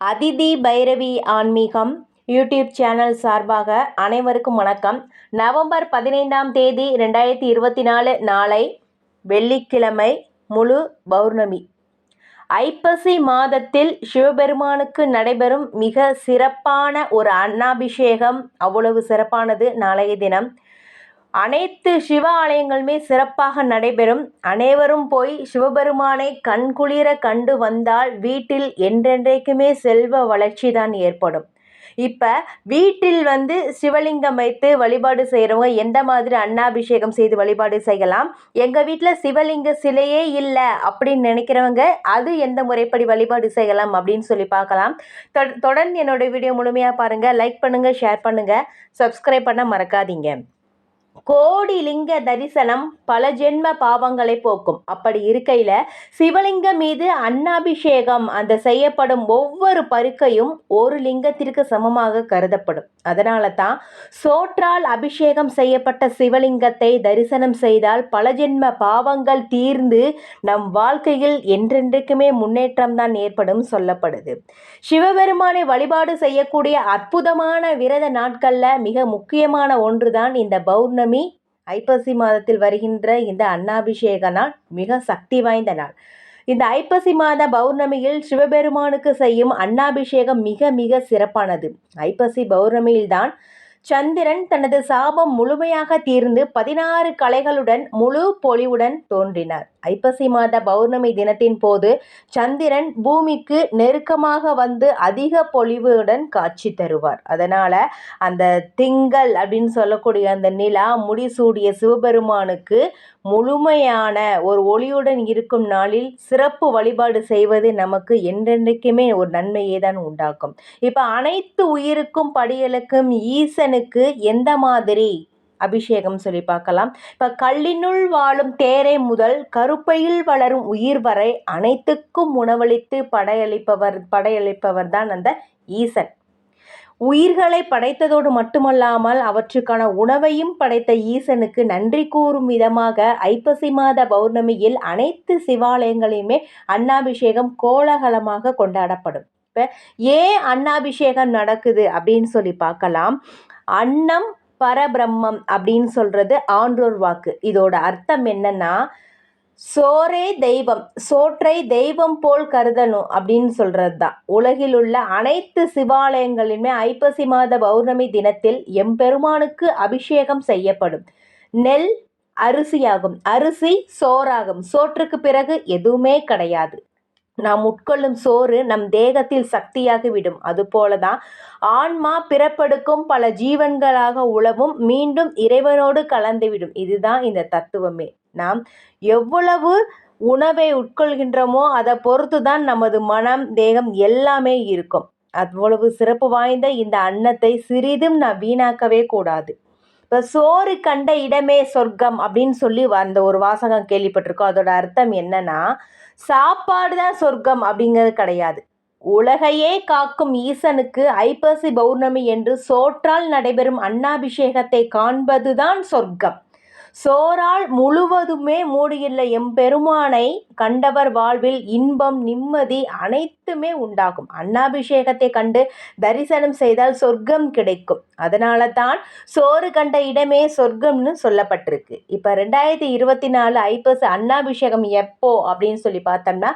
அதிதி பைரவி ஆன்மீகம் YouTube channel சார்பாக அனைவருக்கும் வணக்கம். நவம்பர் பதினைந்தாம் தேதி ரெண்டாயிரத்தி இருபத்தி நாலு நாளை வெள்ளிக்கிழமை முழு பௌர்ணமி. ஐப்பசி மாதத்தில் சிவபெருமானுக்கு நடைபெறும் மிக சிறப்பான ஒரு அன்னாபிஷேகம் அவ்வளவு சிறப்பானது நாளைய தினம். அனைத்து சிவ ஆலயங்களுமே சிறப்பாக நடைபெறும். அனைவரும் போய் சிவபெருமானை கண்குளிர கண்டு வந்தால் வீட்டில் என்றென்றைக்குமே செல்வ வளர்ச்சி தான் ஏற்படும். இப்போ வீட்டில் வந்து சிவலிங்கம் வைத்து வழிபாடு செய்கிறவங்க எந்த மாதிரி அன்னாபிஷேகம் செய்து வழிபாடு செய்யலாம்? எங்கள் வீட்டில் சிவலிங்க சிலையே இல்லை அப்படின்னு நினைக்கிறவங்க அது எந்த முறைப்படி வழிபாடு செய்யலாம் அப்படின்னு சொல்லி பார்க்கலாம். தொடர்ந்து என்னோடய வீடியோ முழுமையாக பாருங்கள் லைக் பண்ணுங்கள் ஷேர் பண்ணுங்கள் சப்ஸ்கிரைப் பண்ண மறக்காதீங்க. கோடி லிங்க தரிசனம் பல ஜென்ம பாவங்களை போக்கும். அப்படி இருக்கையில் சிவலிங்கம் மீது அன்னாபிஷேகம் அந்த செய்யப்படும் ஒவ்வொரு பருக்கையும் ஒரு லிங்கத்திற்கு சமமாக கருதப்படும். அதனால தான் சோற்றால் அபிஷேகம் செய்யப்பட்ட சிவலிங்கத்தை தரிசனம் செய்தால் பல ஜென்ம பாவங்கள் தீர்ந்து நம் வாழ்க்கையில் என்றென்றைக்குமே முன்னேற்றம் தான் ஏற்படும் சொல்லப்படுது. சிவபெருமானை வழிபாடு செய்யக்கூடிய அற்புதமான விரத நாட்களில் மிக முக்கியமான ஒன்றுதான் இந்த பௌர்ணமி. பௌர்ணமி ஐப்பசி மாதத்தில் வருகின்ற இந்த அன்னாபிஷேக நாள் மிக சக்தி வாய்ந்த நாள். இந்த ஐப்பசி மாத பௌர்ணமியில் சிவபெருமானுக்கு செய்யும் அன்னாபிஷேகம் மிக மிக சிறப்பானது. ஐப்பசி பௌர்ணமியில்தான் சந்திரன் தனது சாபம் முழுமையாக தீர்ந்து பதினாறு கலைகளுடன் முழு பொலிவுடன் தோன்றினார். ஐப்பசி மாத பௌர்ணமி தினத்தின் போது சந்திரன் பூமிக்கு நெருக்கமாக வந்து அதிக பொலிவுடன் காட்சி தருவார். அதனால் அந்த திங்கள் அப்படின்னு சொல்லக்கூடிய அந்த நிலா முடிசூடிய சிவபெருமானுக்கு முழுமையான ஒரு ஒளியுடன் இருக்கும் நாளில் சிறப்பு வழிபாடு செய்வது நமக்கு என்றென்றைக்குமே ஒரு நன்மையை தான் உண்டாக்கும். இப்போ அனைத்து உயிருக்கும் படியலுக்கும் ஈசனுக்கு எந்த மாதிரி அபிஷேகம் சொல்லி பார்க்கலாம். இப்போ கல்லினுள் வாழும் தேரை முதல் கருப்பையில் வளரும் உயிர் வரை அனைத்துக்கும் உணவளித்து படையளிப்பவர் படையளிப்பவர் தான் அந்த ஈசன். உயிர்களை படைத்ததோடு மட்டுமல்லாமல் அவற்றுக்கான உணவையும் படைத்த ஈசனுக்கு நன்றி கூறும் விதமாக ஐப்பசி மாத பௌர்ணமியில் அனைத்து சிவாலயங்களையுமே அன்னாபிஷேகம் கோலாகலமாக கொண்டாடப்படும். இப்போ ஏன் அன்னாபிஷேகம் நடக்குது அப்படின்னு சொல்லி பார்க்கலாம். அன்னம் பரபிரம்மம் அப்படின்னு சொல்கிறது ஆன்றோர் வாக்கு. இதோட அர்த்தம் என்னன்னா சோரே தெய்வம் சோற்றை தெய்வம் போல் கருதணும் அப்படின்னு சொல்கிறது தான் உலகில் உள்ள அனைத்து சிவாலயங்களிலுமே ஐப்பசி மாத பௌர்ணமி தினத்தில் எம்பெருமானுக்கு அபிஷேகம் செய்யப்படும். நெல் அரிசியாகும். அரிசி சோறாகும். சோற்றுக்கு பிறகு எதுவுமே கிடையாது. நாம் உட்கொள்ளும் சோறு நம் தேகத்தில் சக்தியாகி விடும். தான் ஆன்மா பிறப்படுக்கும் பல ஜீவன்களாக உழவும் மீண்டும் இறைவனோடு கலந்துவிடும் இதுதான் இந்த தத்துவமே. நாம் எவ்வளவு உணவை உட்கொள்கின்றோமோ அதை பொறுத்து தான் நமது மனம் தேகம் எல்லாமே இருக்கும். அவ்வளவு சிறப்பு வாய்ந்த இந்த அன்னத்தை சிறிதும் நான் வீணாக்கவே கூடாது. இப்போ சோறு கண்ட இடமே சொர்க்கம் அப்படின்னு சொல்லி அந்த ஒரு வாசகம் கேள்விப்பட்டிருக்கோம். அதோட அர்த்தம் என்னன்னா சாப்பாடு தான் சொர்க்கம் அப்படிங்கிறது கிடையாது. உலகையே காக்கும் ஈசனுக்கு ஐப்பசி பௌர்ணமி என்று சோற்றால் நடைபெறும் அன்னாபிஷேகத்தை காண்பதுதான் சொர்க்கம். சோரால் முழுவதுமே மூடியுள்ள எம்பெருமானை கண்டவர் வாழ்வில் இன்பம் நிம்மதி அனைத்துமே உண்டாகும். அன்னாபிஷேகத்தை கண்டு தரிசனம் செய்தால் சொர்க்கம் கிடைக்கும். அதனால தான் சோறு கண்ட இடமே சொர்க்கம்னு சொல்லப்பட்டிருக்கு. இப்போ ரெண்டாயிரத்தி இருபத்தி நாலு ஐப்பசி அன்னாபிஷேகம் எப்போ அப்படின்னு சொல்லி பார்த்தோம்னா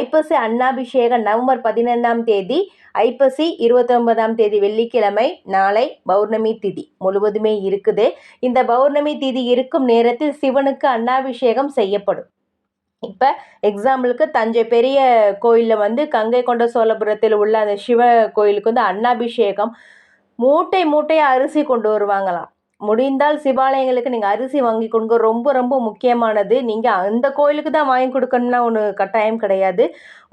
ஐப்பசி அன்னாபிஷேகம் நவம்பர் பதினைந்தாம் தேதி ஐப்பசி இருபத்தொன்பதாம் தேதி வெள்ளிக்கிழமை நாளை பௌர்ணமி திதி முழுவதுமே இருக்குது. இந்த பௌர்ணமி திதி இருக்கும் நேரத்தில் சிவனுக்கு அன்னாபிஷேகம் செய்யப்படும். இப்போ எக்ஸாம்பிளுக்கு தஞ்சை பெரிய கோயிலில் வந்து கங்கை கொண்ட சோழபுரத்தில் உள்ள அந்த சிவ கோயிலுக்கு வந்து அன்னாபிஷேகம் மூட்டை மூட்டையாக அரிசி கொண்டு வருவாங்களாம். முடிந்தால் சிவாலயங்களுக்கு நீங்கள் அரிசி வாங்கி கொடுங்க. ரொம்ப ரொம்ப முக்கியமானது. நீங்கள் அந்த கோயிலுக்கு தான் வாங்கி கொடுக்கணும்னா ஒன்று கட்டாயம் கிடையாது.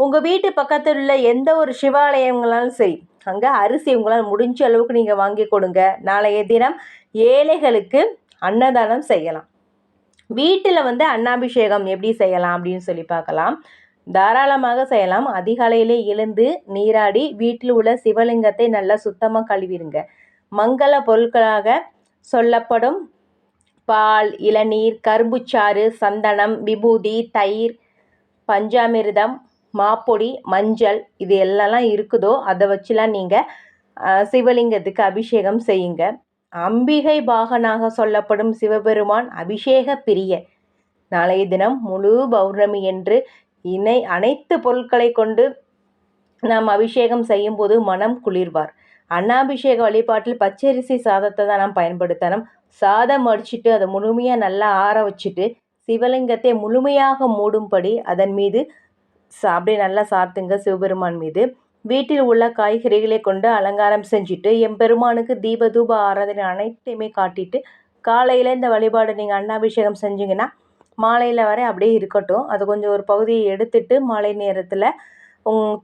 உங்கள் வீட்டு பக்கத்தில் உள்ள எந்த ஒரு சிவாலயங்களாலும் சரி அங்கே அரிசி உங்களால் முடிஞ்ச அளவுக்கு நீங்கள் வாங்கி கொடுங்க. நாளைய தினம் ஏழைகளுக்கு அன்னதானம் செய்யலாம். வீட்டில் வந்து அன்னாபிஷேகம் எப்படி செய்யலாம் அப்படின்னு சொல்லி பார்க்கலாம். தாராளமாக செய்யலாம். அதிகாலையிலே எழுந்து நீராடி வீட்டில் உள்ள சிவலிங்கத்தை நல்லா சுத்தமாக கழுவிடுங்க. மங்கள பொருட்களாக சொல்லப்படும் பால் இளநீர் கரும்புச்சாறு சந்தனம் விபூதி தயிர் பஞ்சாமிர்தம் மாப்பொடி மஞ்சள் இது எல்லாம் இருக்குதோ அதை வச்சுலாம் நீங்கள் சிவலிங்கத்துக்கு அபிஷேகம் செய்யுங்க. அம்பிகை பாகனாக சொல்லப்படும் சிவபெருமான் அபிஷேக பிரிய. நாளைய தினம் முழு பௌர்ணமி என்று இணை அனைத்து பொருட்களை கொண்டு நாம் அபிஷேகம் செய்யும்போது மனம் குளிர்வார். அன்னாபிஷேக வழிபாட்டில் பச்சரிசி சாதத்தை தான் நாம் பயன்படுத்தணும். சாதம் அடிச்சுட்டு அதை முழுமையாக நல்லா ஆற வச்சுட்டு சிவலிங்கத்தை முழுமையாக மூடும்படி அதன் மீது அப்படியே நல்லா சாத்துங்க சிவபெருமான் மீது. வீட்டில் உள்ள காய்கறிகளை கொண்டு அலங்காரம் செஞ்சுட்டு எம்பெருமானுக்கு தீப தூப ஆராதனை அனைத்தையுமே காட்டிட்டு காலையில் இந்த வழிபாடு நீங்கள் அன்னாபிஷேகம் செஞ்சீங்கன்னா மாலையில் வரை அப்படியே இருக்கட்டும். அது கொஞ்சம் ஒரு பகுதியை எடுத்துட்டு மாலை நேரத்தில்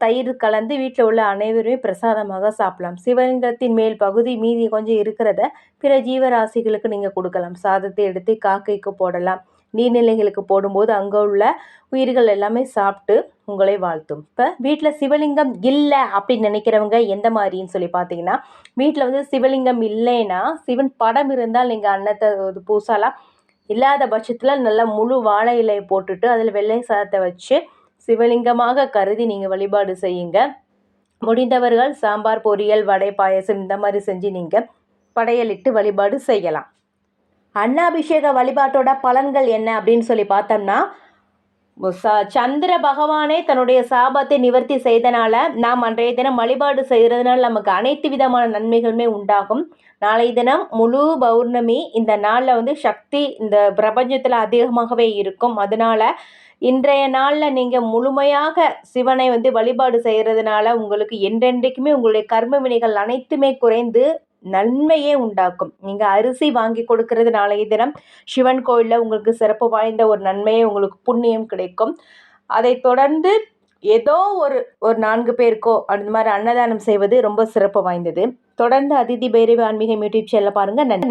தயிர் கலந்து வீட்டில் உள்ள அனைவருமே பிரசாதமாக சாப்பிடலாம். சிவலிங்கத்தின் மேல் பகுதி மீதி கொஞ்சம் இருக்கிறத பிற ஜீவராசிகளுக்கு நீங்கள் கொடுக்கலாம். சாதத்தை எடுத்து காக்கைக்கு போடலாம். நீர்நிலைகளுக்கு போடும்போது அங்கே உள்ள உயிர்கள் எல்லாமே சாப்பிட்டு உங்களை வாழ்த்தும். இப்போ வீட்டில் சிவலிங்கம் இல்லை அப்படின்னு நினைக்கிறவங்க எந்த மாதிரின்னு சொல்லி பார்த்தீங்கன்னா வீட்டில் வந்து சிவலிங்கம் இல்லைன்னா சிவன் படம் இருந்தால் நீங்கள் அன்னத்தை பூசாலாம் இல்லாத பட்சத்தில் நல்லா முழு வாழை இலையை போட்டுட்டு அதில் வெள்ளை சாதத்தை வச்சு சிவலிங்கமாக கருதி நீங்கள் வழிபாடு செய்யுங்க. முடிந்தவர்கள் சாம்பார் பொரியல் வடை பாயசம் இந்த மாதிரி செஞ்சு நீங்கள் படையலிட்டு வழிபாடு செய்யலாம். அன்னாபிஷேக வழிபாட்டோட பலன்கள் என்ன அப்படின்னு சொல்லி பார்த்தோம்னா சந்திர பகவானே தன்னுடைய சாபத்தை நிவர்த்தி செய்தனால நாம் அன்றைய தினம் வழிபாடு செய்கிறதுனால நமக்கு அனைத்து விதமான நன்மைகளுமே உண்டாகும். நாளை தினம் முழு பௌர்ணமி இந்த நாளில் வந்து சக்தி இந்த பிரபஞ்சத்தில் அதிகமாகவே இருக்கும். அதனால் இன்றைய நாளில் நீங்கள் முழுமையாக சிவனை வந்து வழிபாடு செய்கிறதுனால உங்களுக்கு என்றென்றைக்குமே உங்களுடைய கர்ம வினைகள் அனைத்துமே குறைந்து நன்மையே உண்டாக்கும். நீங்கள் அரிசி வாங்கி கொடுக்கறது நாளைய தினம் சிவன் கோயிலில் உங்களுக்கு சிறப்பு வாய்ந்த ஒரு நன்மையே உங்களுக்கு புண்ணியம் கிடைக்கும். அதை தொடர்ந்து ஏதோ ஒரு ஒரு நான்கு பேருக்கோ அந்த மாதிரி அன்னதானம் செய்வது ரொம்ப சிறப்பு வாய்ந்தது. தொடர்ந்து அதிதி பைரவி ஆன்மீகம் யூடியூப் சேனலில் பாருங்கள் நன்றி.